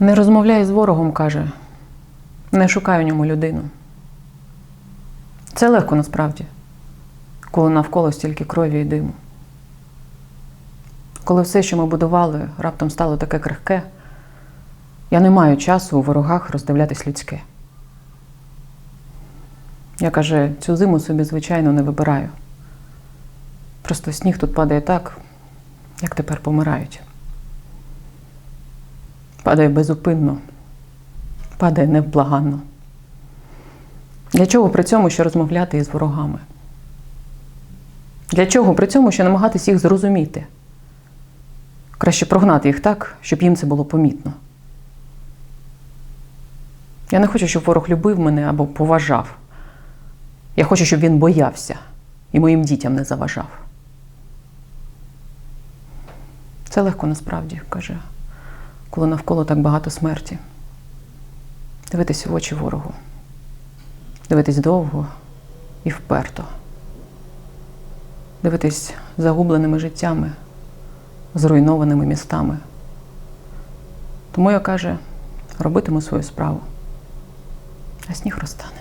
Не розмовляй з ворогом, каже, не шукай у ньому людину. Це легко насправді, коли навколо стільки крові і диму. Коли все, що ми будували, раптом стало таке крихке, я не маю часу у ворогах роздивлятись людське. Я каже, цю зиму собі, звичайно, не вибираю. Просто сніг тут падає так, як тепер помирають. Падає безупинно, падає невблаганно. Для чого при цьому ще розмовляти із ворогами? Для чого при цьому ще намагатись їх зрозуміти? Краще прогнати їх так, щоб їм це було помітно. Я не хочу, щоб ворог любив мене або поважав. Я хочу, щоб він боявся і моїм дітям не заважав. Це легко насправді, каже, коли навколо так багато смерті. Дивитись в очі ворогу. Дивитись довго і вперто. Дивитись загубленими життями, зруйнованими містами. Тому я каже, робитиму свою справу, а сніг розтане.